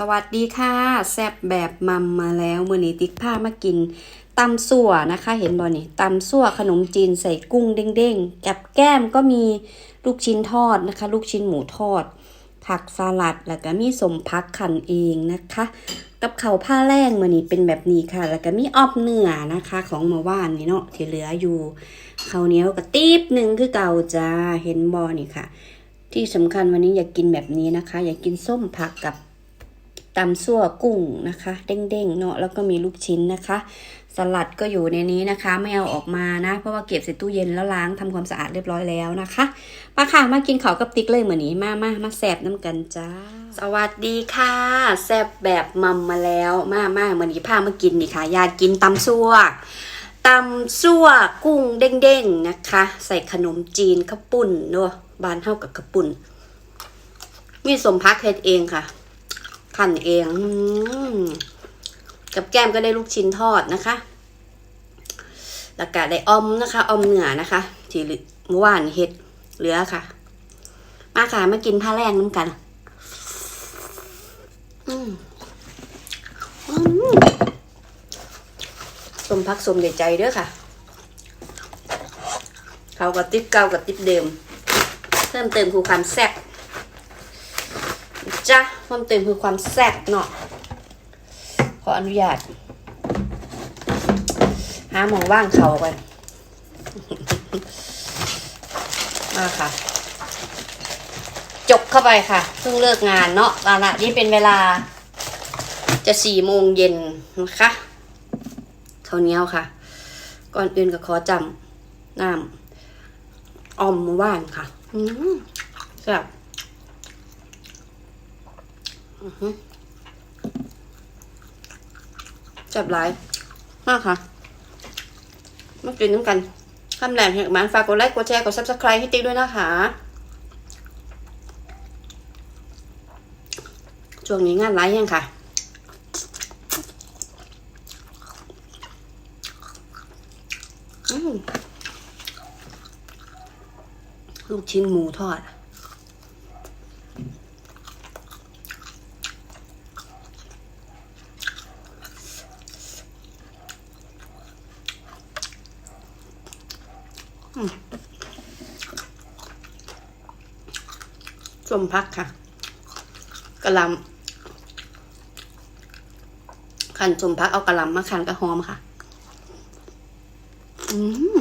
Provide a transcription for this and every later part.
สวัสดีค่ะ แซบแบบมัมมาแล้วมือนี้ติ๊กผ้ามากินตำสั่วนะคะ เห็นบอนี่ตำสั่วขนมจีนใส่กุ้งเด้งๆกับแก้มก็มีลูกชิ้นทอดนะคะ ลูกชิ้นหมูทอด ผักสลัดแล้วก็มีสมพักขันเองนะคะ กับเขาผ้าแรงมือนี้เป็นแบบนี้ค่ะ แล้วก็มีออบเนื้อนะคะ ของเมื่อวานนี่เนาะที่เหลืออยู่เขาเนียกระตีบหนึ่งคือเก่าจ้าเห็นบอนี่ค่ะ ที่สำคัญวันนี้อยากกินแบบนี้นะคะ อยากกินส้มผักกับ ตำซั่วกุ้งนะคะ เด้งๆเนาะแล้วก็มีลูกชิ้นนะคะ สลัดก็อยู่ในนี้นะคะ ไม่เอาออกมานะ เพราะว่าเก็บใส่ตู้เย็นแล้วล้างทำความสะอาดเรียบร้อยแล้วนะคะ มาค่ะมากินข้าวกับติ๊กเลยเหมือนนี้มามามาแซบน้ำกันจ้า สวัสดีค่ะ แซบแบบมัมมาแล้วมามาเหมือนนี้พามากินนี่ค่ะ อยากกินตำซั่วตำซั่วกุ้งเด้งๆนะคะ ใส่ขนมจีนข้าวปุ้นเนาะบานเท่ากับข้าวปุ้น มีสมพักเฮ็ดเองค่ะ ขั่นเองอกับแก้มก็ได้ลูกชิ้นทอดนะคะแล้วก็ได้ออมนะคะออมเหนือนะคะ ที่เมื่อวานเห็ดเหลือค่ะ มาค่ะมากินผ้าแรงน้ำกันอืมสมพักสมเดใจเด้อค่ะ เขากับติ๊บเก่ากับติ๊บเดิม เพิ่มเติมคือความแซ่บ จ้ะเพิ่มเติมคือความแซ่บเนาะขออนุญาต หาหมองว่างเขากันมาค่ะ จบเข้าไปค่ะเพิ่งเลิกงานเนาะตอนนี้เป็นเวลา จะสี่โมงเย็นนะคะข้าวเหนียวค่ะ ก่อนอื่นก็ขอจำน้ำอมหมู่านค่ะ อืมแซ่บ จับหลายมากค่ะมากินน้ำกันคำแหลมแห่งมันฝากกดไลค์กดแชร์กดซับสไครต์ให้ติ๊กด้วยนะคะช่วงนี้งานไลฟ์ยังค่ะลูกชิ้นหมูทอด ส้มพักค่ะกระหลำขันส้มพักเอากระหลำมาขันกระหอมค่ะ อืม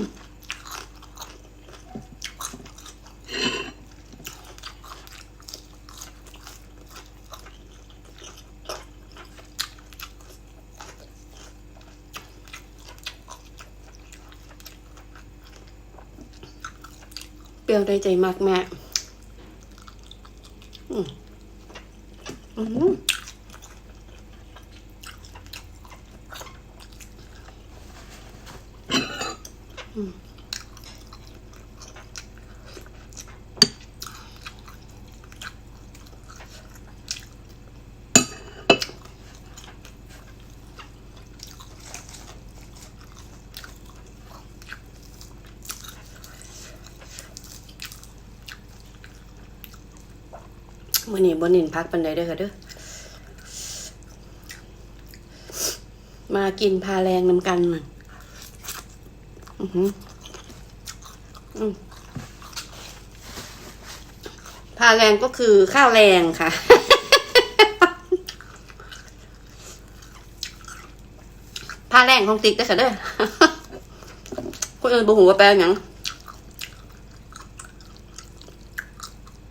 รี้ยวได้ใจมากแม่อืมอืมอืม มื่อนี้บนนินพักปันใดเด้อค่ะเด้อมากินพาแรงนำกันอือหือพาแรงก็คือข้าวแรงค่ะ พาแรงของติ๊กเด้อค่ะเด้อคนอื่นบ่หูว่าแปลหยัง แ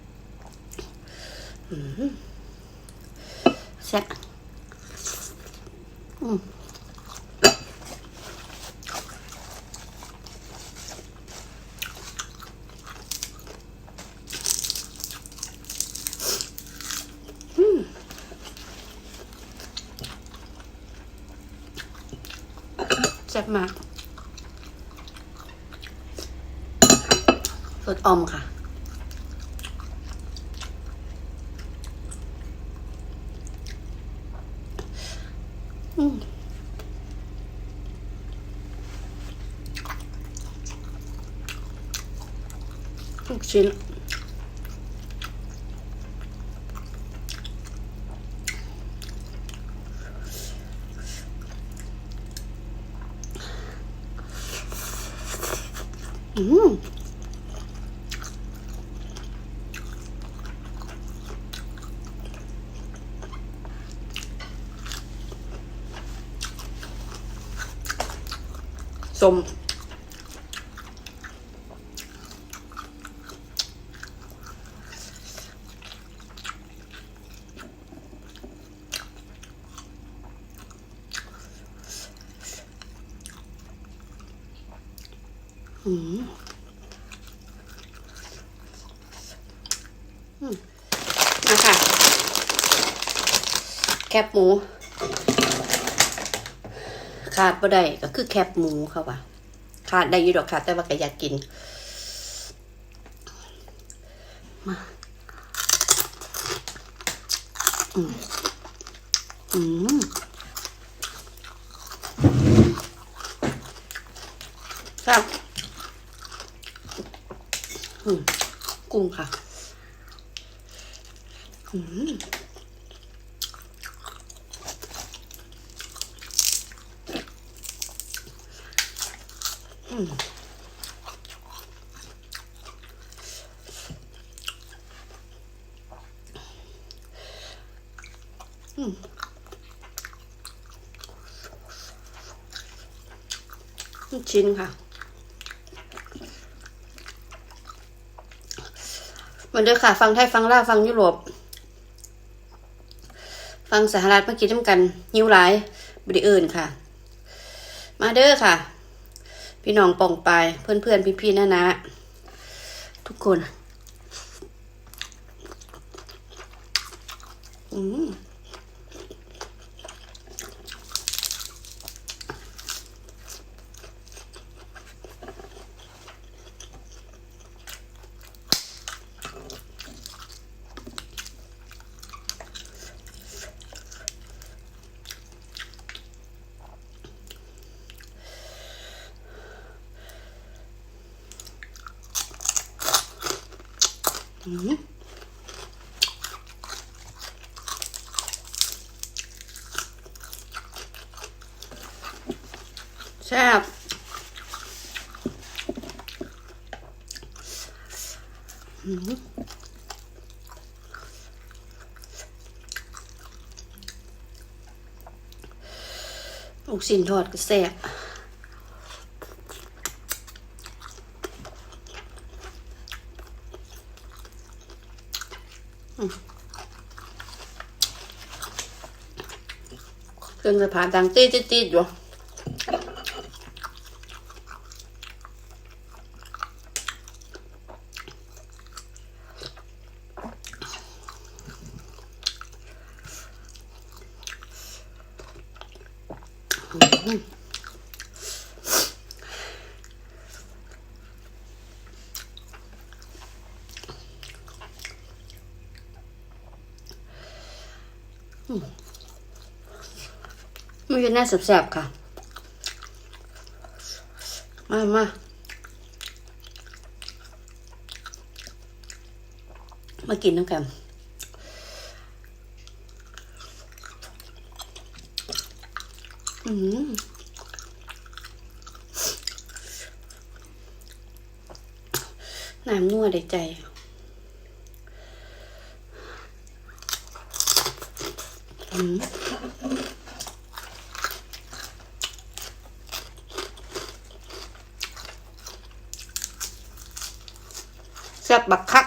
ซ่บอืมอืม แซ่บมากสออมค่ะ ชิ้น อืมสม อืมอืมมาค่ะแคบหมู ขาดบ่ได้ก็คือแคบหมูค่ะว่ะขาดได้อยู่ดอกค่ะแต่ว่าก็อยากกิน มาอืมอืมครับ กุ้งค่ะอืมอืมอืมชิ้นค่ะ เห มันเดิมค่ะ ฟังไทยฟังลาวฟังยุโรป ฟังสหรัฐเมื่อกี้ทำกันยิวหลายบริเอินค่ะ มาเด้อค่ะ พี่น้องป่องไปเพื่อนเพื่อนพี่พี่ๆนะนะทุกคน อืม แซ่บลูกชิ้นทอดก็แซ่บ เครื่องสะพานดังตีดตีดอยู่มั จะน่แสบๆค่ะ มามามากินน้ำกันอืมน้ำนัวได้ใจอืม บบักคัก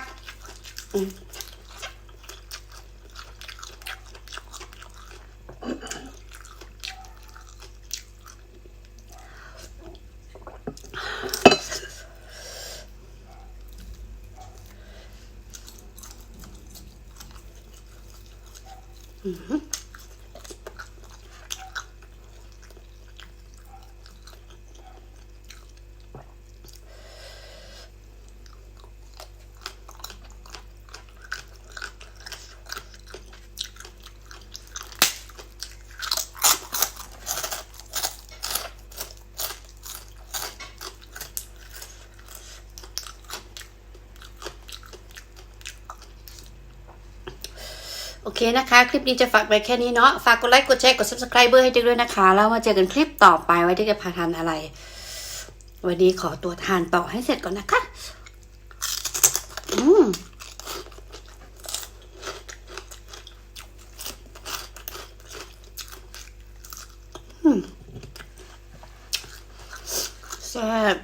โอเคนะคะ คลิปนี้จะฝากไว้แค่นี้เนาะ ฝากกดไลค์ กดแชร์ กด subscribe ให้เด็กด้วยนะคะ แล้วมาเจอกันคลิปต่อไปไว้เด็จะพาทานอะไร วันนี้ขอตัวทานต่อให้เสร็จก่อนนะคะ อืมแซ่บ